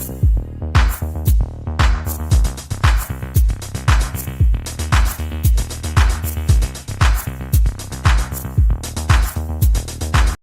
Thank you.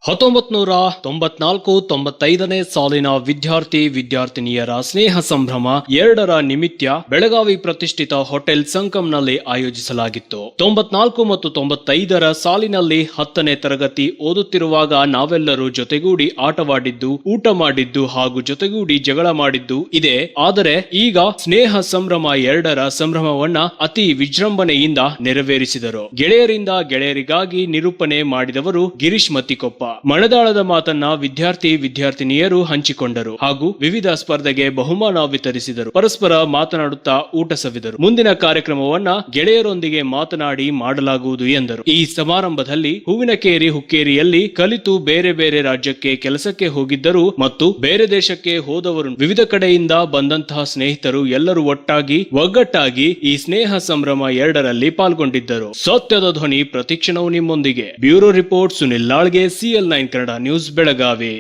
ಹತ್ತೊಂಬತ್ ನೂರ ತೊಂಬತ್ನಾಲ್ಕು ತೊಂಬತ್ತೈದನೇ ಸಾಲಿನ ವಿದ್ಯಾರ್ಥಿ ವಿದ್ಯಾರ್ಥಿನಿಯರ ಸ್ನೇಹ ಸಂಭ್ರಮ ಎರಡರ ನಿಮಿತ್ಯ ಬೆಳಗಾವಿ ಪ್ರತಿಷ್ಠಿತ ಹೋಟೆಲ್ ಸಂಕಂನಲ್ಲಿ ಆಯೋಜಿಸಲಾಗಿತ್ತು. ತೊಂಬತ್ನಾಲ್ಕು ಮತ್ತು ತೊಂಬತ್ತೈದರ ಸಾಲಿನಲ್ಲಿ ಹತ್ತನೇ ತರಗತಿ ಓದುತ್ತಿರುವಾಗ ನಾವೆಲ್ಲರೂ ಜೊತೆಗೂಡಿ ಆಟವಾಡಿದ್ದು, ಊಟ ಮಾಡಿದ್ದು ಹಾಗೂ ಜೊತೆಗೂಡಿ ಜಗಳ ಮಾಡಿದ್ದು ಇದೆ. ಆದರೆ ಈಗ ಸ್ನೇಹ ಸಂಭ್ರಮ ಎರಡರ ಸಂಭ್ರಮವನ್ನ ಅತಿ ವಿಜೃಂಭಣೆಯಿಂದ ನೆರವೇರಿಸಿದರು. ಗೆಳೆಯರಿಂದ ಗೆಳೆಯರಿಗಾಗಿ ನಿರೂಪಣೆ ಮಾಡಿದವರು ಗಿರೀಶ್ ಮತ್ತಿಕೊಪ್ಪ. ಮಣದಾಳದ ಮಾತನ್ನ ವಿದ್ಯಾರ್ಥಿ ವಿದ್ಯಾರ್ಥಿನಿಯರು ಹಂಚಿಕೊಂಡರು ಹಾಗೂ ವಿವಿಧ ಸ್ಪರ್ಧೆಗೆ ಬಹುಮಾನ ವಿತರಿಸಿದರು. ಪರಸ್ಪರ ಮಾತನಾಡುತ್ತಾ ಊಟ ಸವಿದರು. ಮುಂದಿನ ಕಾರ್ಯಕ್ರಮವನ್ನ ಗೆಳೆಯರೊಂದಿಗೆ ಮಾತನಾಡಿ ಮಾಡಲಾಗುವುದು ಎಂದರು. ಈ ಸಮಾರಂಭದಲ್ಲಿ ಹೂವಿನಕೇರಿ ಹುಕ್ಕೇರಿಯಲ್ಲಿ ಕಲಿತು ಬೇರೆ ಬೇರೆ ರಾಜ್ಯಕ್ಕೆ ಕೆಲಸಕ್ಕೆ ಹೋಗಿದ್ದರು ಮತ್ತು ಬೇರೆ ದೇಶಕ್ಕೆ ಹೋದವರು. ವಿವಿಧ ಕಡೆಯಿಂದ ಬಂದಂತಹ ಸ್ನೇಹಿತರು ಎಲ್ಲರೂ ಒಟ್ಟಾಗಿ, ಒಗ್ಗಟ್ಟಾಗಿ ಈ ಸ್ನೇಹ ಸಂಭ್ರಮ ಎರಡರಲ್ಲಿ ಪಾಲ್ಗೊಂಡಿದ್ದರು. ಸತ್ಯದ ಧ್ವನಿ ಪ್ರತಿಕ್ಷಣವು ನಿಮ್ಮೊಂದಿಗೆ. Bureau report Sunil ಲಾಳ್ಗೆ CL nine Kannada news Belagavi